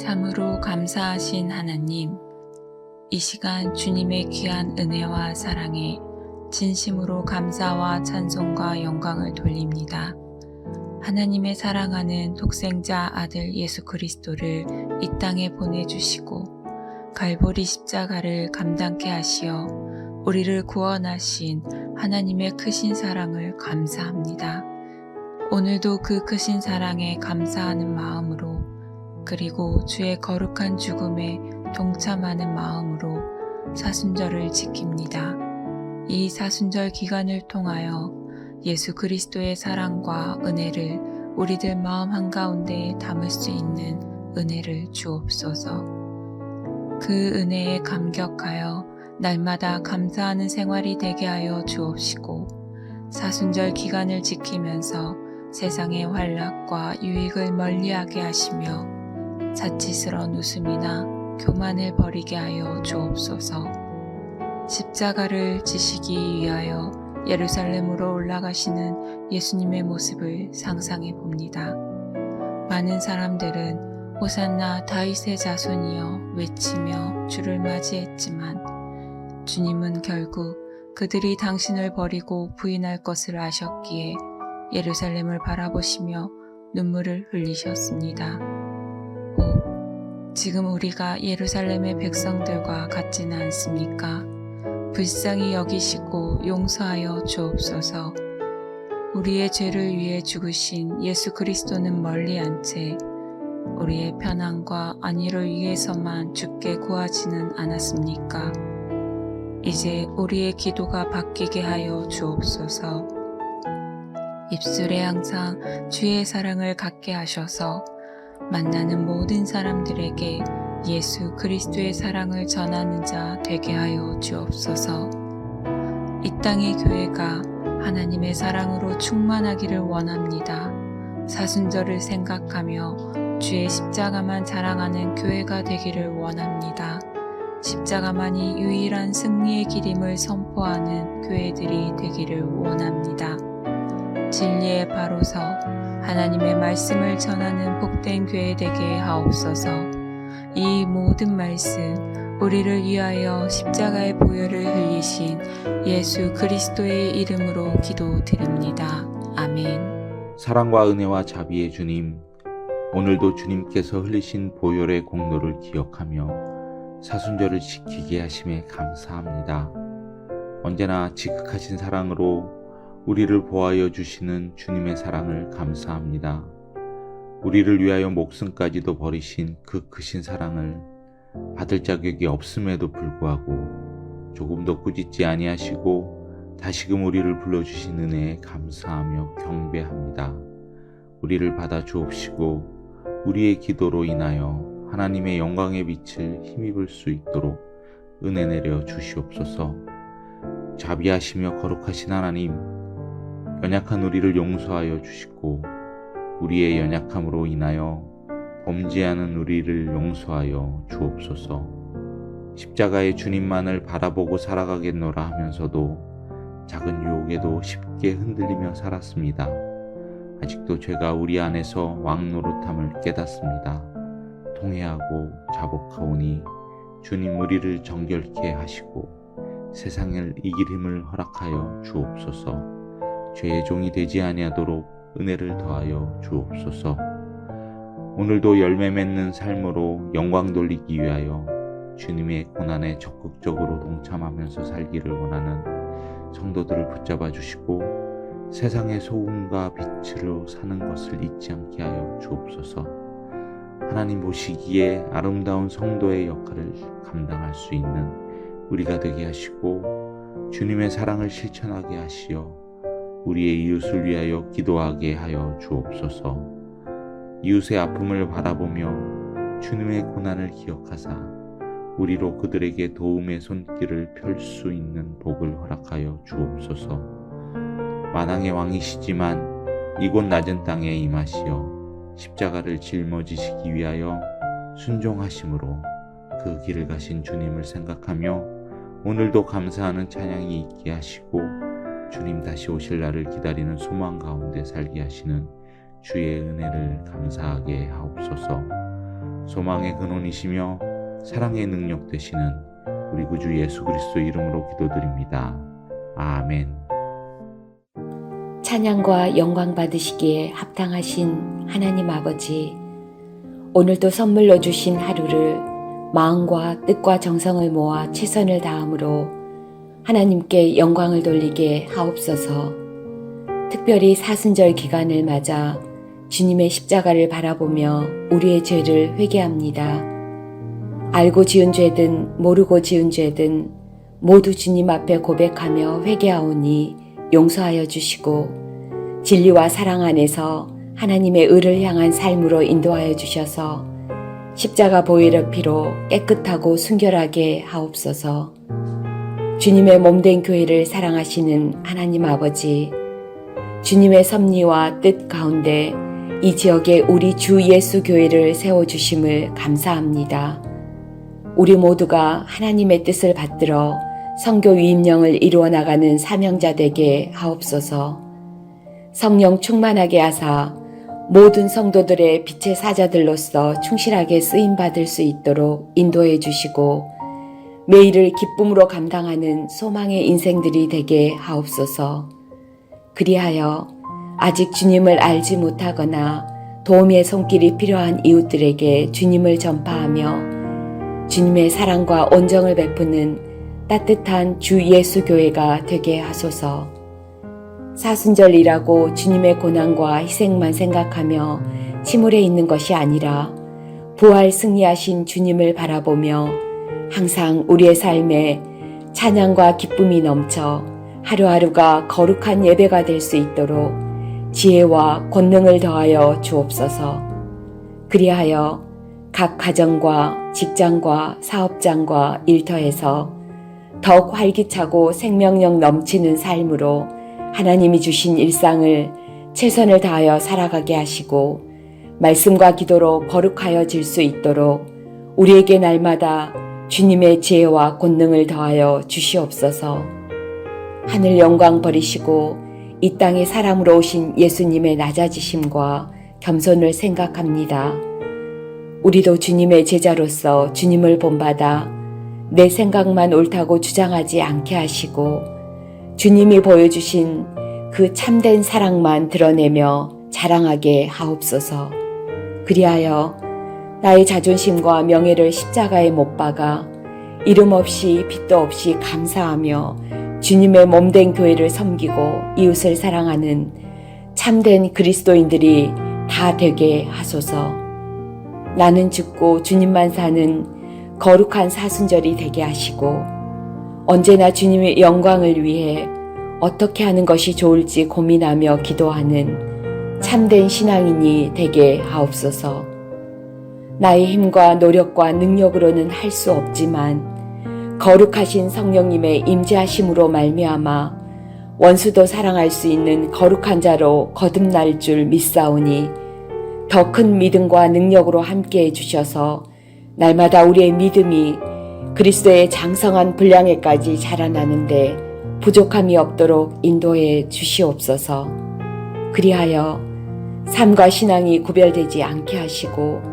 참으로 감사하신 하나님, 이 시간 주님의 귀한 은혜와 사랑에 진심으로 감사와 찬송과 영광을 돌립니다. 하나님의 사랑하는 독생자 아들 예수 그리스도를 이 땅에 보내주시고 갈보리 십자가를 감당케 하시어 우리를 구원하신 하나님의 크신 사랑을 감사합니다. 오늘도 그 크신 사랑에 감사하는 마음으로 그리고 주의 거룩한 죽음에 동참하는 마음으로 사순절을 지킵니다. 이 사순절 기간을 통하여 예수 그리스도의 사랑과 은혜를 우리들 마음 한가운데에 담을 수 있는 은혜를 주옵소서. 그 은혜에 감격하여 날마다 감사하는 생활이 되게 하여 주옵시고 사순절 기간을 지키면서 세상의 환락과 유익을 멀리하게 하시며 자칫스러운 웃음이나 교만을 버리게 하여 주옵소서. 십자가를 지시기 위하여 예루살렘으로 올라가시는 예수님의 모습을 상상해 봅니다. 많은 사람들은 호산나 다윗의 자손이여 외치며 주를 맞이했지만 주님은 결국 그들이 당신을 버리고 부인할 것을 아셨기에 예루살렘을 바라보시며 눈물을 흘리셨습니다. 오, 지금 우리가 예루살렘의 백성들과 같지는 않습니까? 불쌍히 여기시고 용서하여 주옵소서. 우리의 죄를 위해 죽으신 예수 그리스도는 멀리 한채 우리의 편안과 안위를 위해서만 죽게 구하지는 않았습니까? 이제 우리의 기도가 바뀌게 하여 주옵소서. 입술에 항상 주의 사랑을 갖게 하셔서 만나는 모든 사람들에게 예수 그리스도의 사랑을 전하는 자 되게 하여 주옵소서. 이 땅의 교회가 하나님의 사랑으로 충만하기를 원합니다. 사순절을 생각하며 주의 십자가만 자랑하는 교회가 되기를 원합니다. 십자가만이 유일한 승리의 길임을 선포하는 교회들이 되기를 원합니다. 진리의 바로서 하나님의 말씀을 전하는 복된 교회 되게 하옵소서. 이 모든 말씀 우리를 위하여 십자가의 보혈을 흘리신 예수 그리스도의 이름으로 기도드립니다. 아멘. 사랑과 은혜와 자비의 주님, 오늘도 주님께서 흘리신 보혈의 공로를 기억하며 사순절을 지키게 하심에 감사합니다. 언제나 지극하신 사랑으로 우리를 보하여 주시는 주님의 사랑을 감사합니다. 우리를 위하여 목숨까지도 버리신 그 크신 사랑을 받을 자격이 없음에도 불구하고 조금도 꾸짖지 아니하시고 다시금 우리를 불러주신 은혜에 감사하며 경배합니다. 우리를 받아 주옵시고 우리의 기도로 인하여 하나님의 영광의 빛을 힘입을 수 있도록 은혜 내려 주시옵소서. 자비하시며 거룩하신 하나님, 연약한 우리를 용서하여 주시고 우리의 연약함으로 인하여 범죄하는 우리를 용서하여 주옵소서. 십자가의 주님만을 바라보고 살아가겠노라 하면서도 작은 유혹에도 쉽게 흔들리며 살았습니다. 아직도 죄가 우리 안에서 왕노릇함을 깨닫습니다. 통회하고 자복하오니 주님 우리를 정결케 하시고 세상을 이길 힘을 허락하여 주옵소서. 죄의 종이 되지 아니하도록 은혜를 더하여 주옵소서. 오늘도 열매 맺는 삶으로 영광 돌리기 위하여 주님의 고난에 적극적으로 동참하면서 살기를 원하는 성도들을 붙잡아 주시고 세상의 소금과 빛으로 사는 것을 잊지 않게 하여 주옵소서. 하나님 보시기에 아름다운 성도의 역할을 감당할 수 있는 우리가 되게 하시고 주님의 사랑을 실천하게 하시어 우리의 이웃을 위하여 기도하게 하여 주옵소서. 이웃의 아픔을 바라보며 주님의 고난을 기억하사 우리로 그들에게 도움의 손길을 펼 수 있는 복을 허락하여 주옵소서. 만왕의 왕이시지만 이곳 낮은 땅에 임하시어 십자가를 짊어지시기 위하여 순종하심으로 그 길을 가신 주님을 생각하며 오늘도 감사하는 찬양이 있게 하시고 주님 다시 오실 날을 기다리는 소망 가운데 살게 하시는 주의 은혜를 감사하게 하옵소서. 소망의 근원이시며 사랑의 능력 되시는 우리 구주 예수 그리스도 이름으로 기도드립니다. 아멘. 찬양과 영광 받으시기에 합당하신 하나님 아버지, 오늘도 선물로 주신 하루를 마음과 뜻과 정성을 모아 최선을 다함으로 하나님께 영광을 돌리게 하옵소서. 특별히 사순절 기간을 맞아 주님의 십자가를 바라보며 우리의 죄를 회개합니다. 알고 지은 죄든 모르고 지은 죄든 모두 주님 앞에 고백하며 회개하오니 용서하여 주시고 진리와 사랑 안에서 하나님의 의를 향한 삶으로 인도하여 주셔서 십자가 보혈의 피로 깨끗하고 순결하게 하옵소서. 주님의 몸된 교회를 사랑하시는 하나님 아버지, 주님의 섭리와 뜻 가운데 이 지역에 우리 주 예수 교회를 세워주심을 감사합니다. 우리 모두가 하나님의 뜻을 받들어 성교 위임령을 이루어 나가는 사명자 되게 하옵소서. 성령 충만하게 하사 모든 성도들의 빛의 사자들로서 충실하게 쓰임 받을 수 있도록 인도해 주시고 매일을 기쁨으로 감당하는 소망의 인생들이 되게 하옵소서. 그리하여 아직 주님을 알지 못하거나 도움의 손길이 필요한 이웃들에게 주님을 전파하며 주님의 사랑과 온정을 베푸는 따뜻한 주 예수 교회가 되게 하소서. 사순절이라고 주님의 고난과 희생만 생각하며 침울해 있는 것이 아니라 부활 승리하신 주님을 바라보며 항상 우리의 삶에 찬양과 기쁨이 넘쳐 하루하루가 거룩한 예배가 될 수 있도록 지혜와 권능을 더하여 주옵소서. 그리하여 각 가정과 직장과 사업장과 일터에서 더욱 활기차고 생명력 넘치는 삶으로 하나님이 주신 일상을 최선을 다하여 살아가게 하시고 말씀과 기도로 거룩하여 질 수 있도록 우리에게 날마다 주님의 지혜와 권능을 더하여 주시옵소서. 하늘 영광 버리시고 이 땅에 사람으로 오신 예수님의 낮아지심과 겸손을 생각합니다. 우리도 주님의 제자로서 주님을 본받아 내 생각만 옳다고 주장하지 않게 하시고 주님이 보여주신 그 참된 사랑만 드러내며 자랑하게 하옵소서. 그리하여 나의 자존심과 명예를 십자가에 못 박아 이름 없이 빛도 없이 감사하며 주님의 몸된 교회를 섬기고 이웃을 사랑하는 참된 그리스도인들이 다 되게 하소서. 나는 죽고 주님만 사는 거룩한 사순절이 되게 하시고 언제나 주님의 영광을 위해 어떻게 하는 것이 좋을지 고민하며 기도하는 참된 신앙인이 되게 하옵소서. 나의 힘과 노력과 능력으로는 할 수 없지만 거룩하신 성령님의 임재하심으로 말미암아 원수도 사랑할 수 있는 거룩한 자로 거듭날 줄 믿사오니 더 큰 믿음과 능력으로 함께 해 주셔서 날마다 우리의 믿음이 그리스도의 장성한 분량에까지 자라나는데 부족함이 없도록 인도해 주시옵소서. 그리하여 삶과 신앙이 구별되지 않게 하시고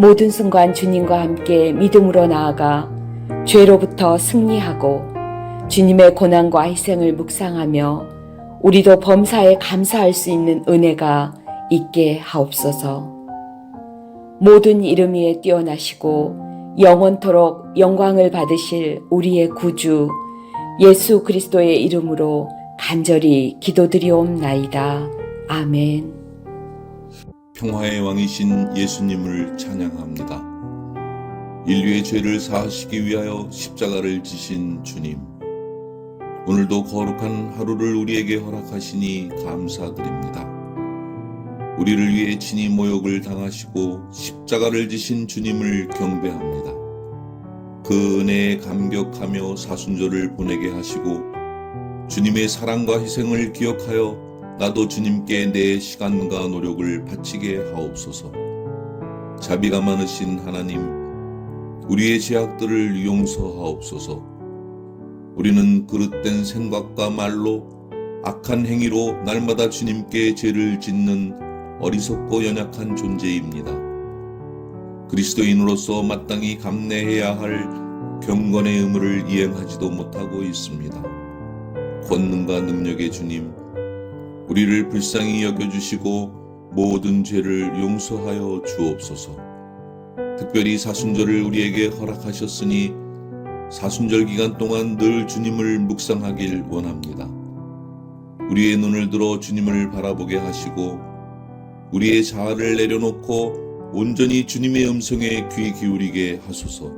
모든 순간 주님과 함께 믿음으로 나아가 죄로부터 승리하고 주님의 고난과 희생을 묵상하며 우리도 범사에 감사할 수 있는 은혜가 있게 하옵소서. 모든 이름 위에 뛰어나시고 영원토록 영광을 받으실 우리의 구주 예수 그리스도의 이름으로 간절히 기도드리옵나이다. 아멘. 평화의 왕이신 예수님을 찬양합니다. 인류의 죄를 사하시기 위하여 십자가를 지신 주님. 오늘도 거룩한 하루를 우리에게 허락하시니 감사드립니다. 우리를 위해 친히 모욕을 당하시고 십자가를 지신 주님을 경배합니다. 그 은혜에 감격하며 사순절을 보내게 하시고 주님의 사랑과 희생을 기억하여 나도 주님께 내 시간과 노력을 바치게 하옵소서. 자비가 많으신 하나님, 우리의 제약들을 용서하옵소서. 우리는 그릇된 생각과 말로 악한 행위로 날마다 주님께 죄를 짓는 어리석고 연약한 존재입니다. 그리스도인으로서 마땅히 감내해야 할 경건의 의무를 이행하지도 못하고 있습니다. 권능과 능력의 주님, 우리를 불쌍히 여겨주시고 모든 죄를 용서하여 주옵소서. 특별히 사순절을 우리에게 허락하셨으니 사순절 기간 동안 늘 주님을 묵상하길 원합니다. 우리의 눈을 들어 주님을 바라보게 하시고 우리의 자아를 내려놓고 온전히 주님의 음성에 귀 기울이게 하소서.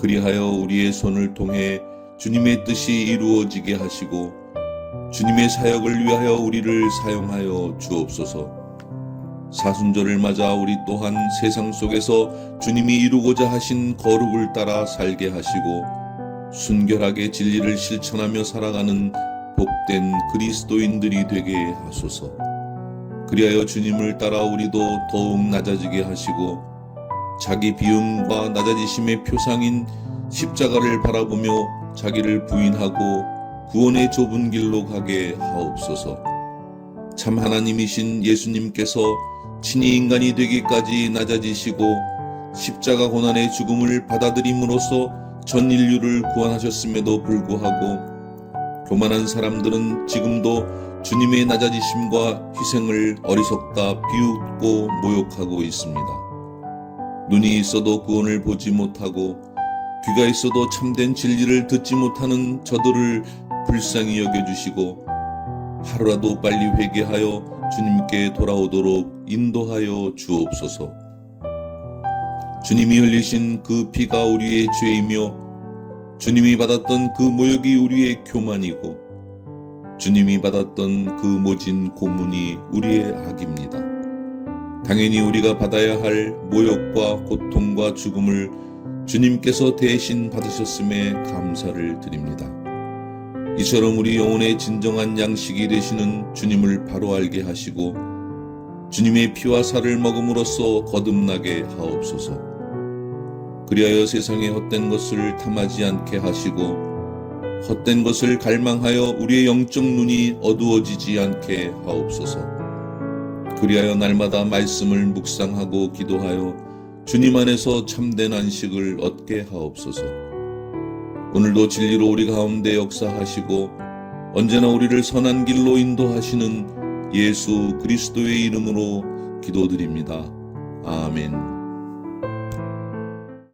그리하여 우리의 손을 통해 주님의 뜻이 이루어지게 하시고 주님의 사역을 위하여 우리를 사용하여 주옵소서. 사순절을 맞아 우리 또한 세상 속에서 주님이 이루고자 하신 거룩을 따라 살게 하시고 순결하게 진리를 실천하며 살아가는 복된 그리스도인들이 되게 하소서. 그리하여 주님을 따라 우리도 더욱 낮아지게 하시고 자기 비움과 낮아지심의 표상인 십자가를 바라보며 자기를 부인하고 구원의 좁은 길로 가게 하옵소서. 참 하나님이신 예수님께서 친히 인간이 되기까지 낮아지시고 십자가 고난의 죽음을 받아들임으로써 전 인류를 구원하셨음에도 불구하고 교만한 사람들은 지금도 주님의 낮아지심과 희생을 어리석다 비웃고 모욕하고 있습니다. 눈이 있어도 구원을 보지 못하고 귀가 있어도 참된 진리를 듣지 못하는 저들을 불쌍히 여겨주시고 하루라도 빨리 회개하여 주님께 돌아오도록 인도하여 주옵소서. 주님이 흘리신 그 피가 우리의 죄이며 주님이 받았던 그 모욕이 우리의 교만이고 주님이 받았던 그 모진 고문이 우리의 악입니다. 당연히 우리가 받아야 할 모욕과 고통과 죽음을 주님께서 대신 받으셨음에 감사를 드립니다. 이처럼 우리 영혼의 진정한 양식이 되시는 주님을 바로 알게 하시고 주님의 피와 살을 먹음으로써 거듭나게 하옵소서. 그리하여 세상의 헛된 것을 탐하지 않게 하시고 헛된 것을 갈망하여 우리의 영적 눈이 어두워지지 않게 하옵소서. 그리하여 날마다 말씀을 묵상하고 기도하여 주님 안에서 참된 안식을 얻게 하옵소서. 오늘도 진리로 우리 가운데 역사하시고 언제나 우리를 선한 길로 인도하시는 예수 그리스도의 이름으로 기도드립니다. 아멘.